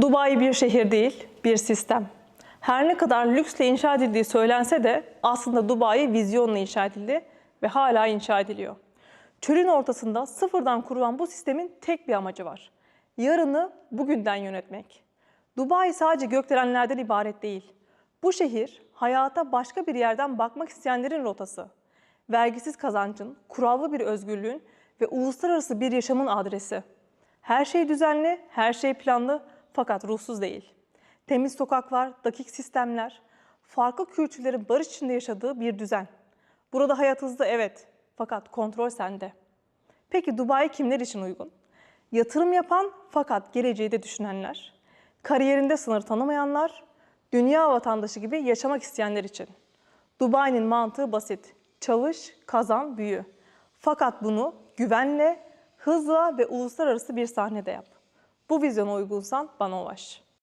Dubai bir şehir değil, bir sistem. Her ne kadar lüksle inşa edildiği söylense de aslında Dubai vizyonla inşa edildi ve hala inşa ediliyor. Çölün ortasında sıfırdan kurulan bu sistemin tek bir amacı var. Yarını bugünden yönetmek. Dubai sadece gökdelenlerden ibaret değil. Bu şehir hayata başka bir yerden bakmak isteyenlerin rotası. Vergisiz kazancın, kurallı bir özgürlüğün ve uluslararası bir yaşamın adresi. Her şey düzenli, her şey planlı fakat ruhsuz değil. Temiz sokaklar, dakik sistemler, farklı kültürlerin barış içinde yaşadığı bir düzen. Burada hayat hızlı evet fakat kontrol sende. Peki Dubai kimler için uygun? Yatırım yapan fakat geleceği de düşünenler, kariyerinde sınır tanımayanlar, dünya vatandaşı gibi yaşamak isteyenler için. Dubai'nin mantığı basit. Çalış, kazan, büyü. Fakat bunu güvenle, hızla ve uluslararası bir sahnede yap. Bu vizyona uygunsan bana ulaş.